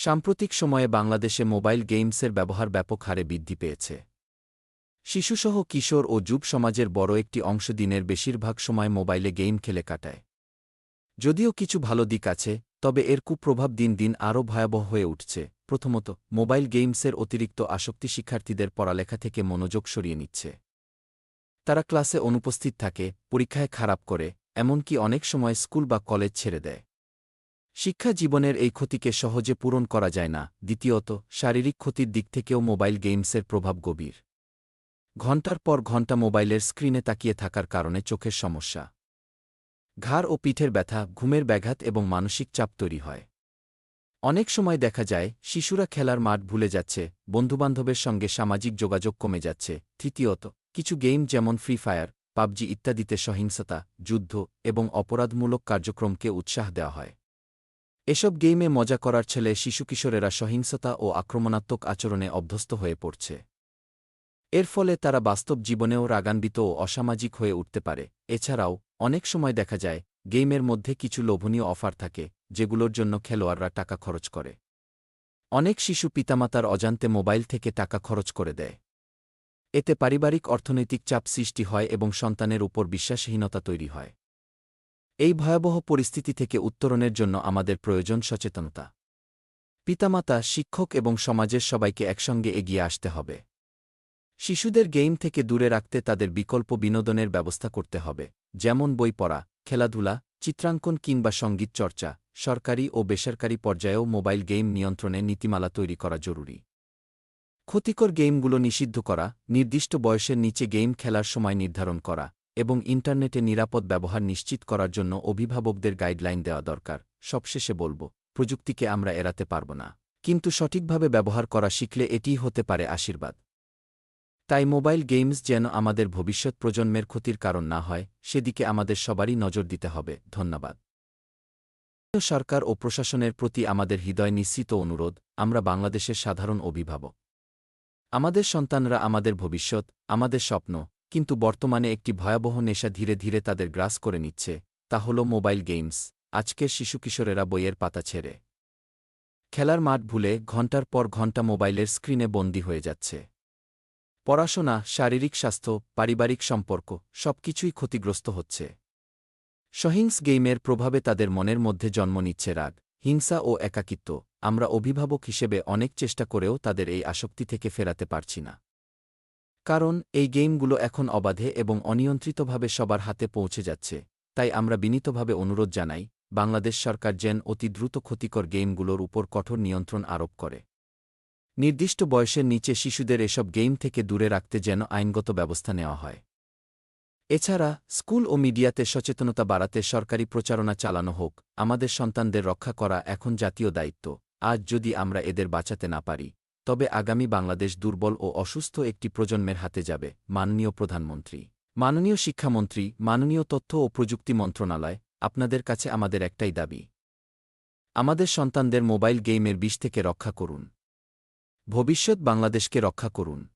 সাম্প্রতিক সময়ে বাংলাদেশে মোবাইল গেমসের ব্যবহার ব্যাপক হারে বৃদ্ধি পেয়েছে। শিশুসহ কিশোর ও যুব সমাজের বড় একটি অংশ দিনের বেশিরভাগ সময় মোবাইলে গেম খেলে কাটায়। যদিও কিছু ভালো দিক আছে, তবে এর কুপ্রভাব দিন দিন আরও ভয়াবহ হয়ে উঠছে। প্রথমত, মোবাইল গেমসের অতিরিক্ত আসক্তি শিক্ষার্থীদের পড়ালেখা থেকে মনোযোগ সরিয়ে নিচ্ছে। তারা ক্লাসে অনুপস্থিত থাকে, পরীক্ষায় খারাপ করে, এমনকি অনেক সময় স্কুল বা কলেজ ছেড়ে দেয়। শিক্ষা জীবনের এই ক্ষতিকে সহজে পূরণ করা যায় না। দ্বিতীয়ত, শারীরিক ক্ষতির দিক থেকেও মোবাইল গেমসের প্রভাব গভীর। ঘণ্টার পর ঘণ্টা মোবাইলের স্ক্রিনে তাকিয়ে থাকার কারণে চোখের সমস্যা। ঘাড় ও পিঠের ব্যথা, ঘুমের ব্যাঘাত এবং মানসিক চাপ তৈরি হয়। অনেক সময় দেখা যায়, শিশুরা খেলার মাঠ ভুলে যাচ্ছে, বন্ধুবান্ধবের সঙ্গে সামাজিক যোগাযোগ কমে যাচ্ছে। তৃতীয়ত, কিছু গেম যেমন ফ্রি ফায়ার, পাবজি ইত্যাদিতে সহিংসতা, যুদ্ধ এবং অপরাধমূলক কার্যক্রমকে উৎসাহ দেওয়া হয়। এসব গেমে মজা করার ছেলে শিশু কিশোরেরা সহিংসতা ও আক্রমণাত্মক আচরণে অভ্যস্ত হয়ে পড়ছে। এর ফলে তারা বাস্তব জীবনেও রাগান্বিত ও অসামাজিক হয়ে উঠতে পারে। এছাড়াও, অনেক সময় দেখা যায় গেমের মধ্যে কিছু লোভনীয় অফার থাকে, যেগুলোর জন্য খেলোয়াড়রা টাকা খরচ করে। অনেক শিশু পিতামাতার অজান্তে মোবাইল থেকে টাকা খরচ করে দেয়। এতে পারিবারিক অর্থনৈতিক চাপ সৃষ্টি হয় এবং সন্তানের উপর বিশ্বাসহীনতা তৈরি হয়। এই ভয়াবহ পরিস্থিতি থেকে উত্তরণের জন্য আমাদের প্রয়োজন সচেতনতা। পিতামাতা, শিক্ষক এবং সমাজের সবাইকে একসঙ্গে এগিয়ে আসতে হবে। শিশুদের গেম থেকে দূরে রাখতে তাদের বিকল্প বিনোদনের ব্যবস্থা করতে হবে, যেমন বই পড়া, খেলাধুলা, চিত্রাঙ্কন কিংবা সংগীত চর্চা, সরকারি ও বেসরকারি পর্যায়েও মোবাইল গেম নিয়ন্ত্রণে নীতিমালা তৈরি করা জরুরি। ক্ষতিকর গেমগুলো নিষিদ্ধ করা, নির্দিষ্ট বয়সের নিচে গেম খেলার সময় নির্ধারণ করা এবং ইন্টারনেটে নিরাপদ ব্যবহার নিশ্চিত করার জন্য অভিভাবকদের গাইডলাইন দেওয়া দরকার, সবশেষে বলব, প্রযুক্তিকে আমরা এড়াতে পারব না। কিন্তু সঠিকভাবে ব্যবহার করা শিখলে এটিই হতে পারে আশীর্বাদ। তাই মোবাইল গেমস যেন আমাদের ভবিষ্যৎ প্রজন্মের ক্ষতির কারণ না হয়, সেদিকে আমাদের সবারই নজর দিতে হবে। ধন্যবাদ। সরকার ও প্রশাসনের প্রতি আমাদের হৃদয় নিশ্চিত অনুরোধ, আমরা বাংলাদেশের সাধারণ অভিভাবক। আমাদের সন্তানরা আমাদের ভবিষ্যৎ, আমাদের স্বপ্ন কিন্তু বর্তমানে একটি ভয়াবহ নেশা ধীরে ধীরে তাদের গ্রাস করে নিচ্ছে, তা হল মোবাইল গেমস। আজকের শিশু কিশোরেরা বইয়ের পাতা ছেড়ে খেলার মাঠ ভুলে ঘণ্টার পর ঘণ্টা মোবাইলের স্ক্রিনে বন্দী হয়ে যাচ্ছে। পড়াশোনা, শারীরিক স্বাস্থ্য, পারিবারিক সম্পর্ক সবকিছুই ক্ষতিগ্রস্ত হচ্ছে। সহিংস গেইমের প্রভাবে তাদের মনের মধ্যে জন্ম নিচ্ছে রাগ, হিংসা ও একাকিত্ব। আমরা অভিভাবক হিসেবে অনেক চেষ্টা করেও তাদের এই আসক্তি থেকে ফেরাতে পারছি না। কারণ, এই গেমগুলো এখন অবাধে এবং অনিয়ন্ত্রিতভাবে সবার হাতে পৌঁছে যাচ্ছে, তাই আমরা বিনীতভাবে অনুরোধ জানাই, বাংলাদেশ সরকার যেন অতি দ্রুত ক্ষতিকর গেমগুলোর উপর কঠোর নিয়ন্ত্রণ আরোপ করে। নির্দিষ্ট বয়সের নিচে শিশুদের এসব গেম থেকে দূরে রাখতে যেন আইনগত ব্যবস্থা নেওয়া হয়। এছাড়া, স্কুল ও মিডিয়াতে সচেতনতা বাড়াতে সরকারি প্রচারণা চালানো হোক, আমাদের সন্তানদের রক্ষা করা এখন জাতীয় দায়িত্ব, আজ যদি আমরা এদের বাঁচাতে না পারি। তবে আগামী বাংলাদেশ দুর্বল ও অসুস্থ একটি প্রজন্মের হাতে যাবে, মাননীয় প্রধানমন্ত্রী। মাননীয় শিক্ষামন্ত্রী, মাননীয় তথ্য ও প্রযুক্তি মন্ত্রণালয়, আপনাদের কাছে আমাদের একটাই দাবি। আমাদের সন্তানদের মোবাইল গেইমের বিষ থেকে রক্ষা করুন। ভবিষ্যৎ বাংলাদেশকে রক্ষা করুন।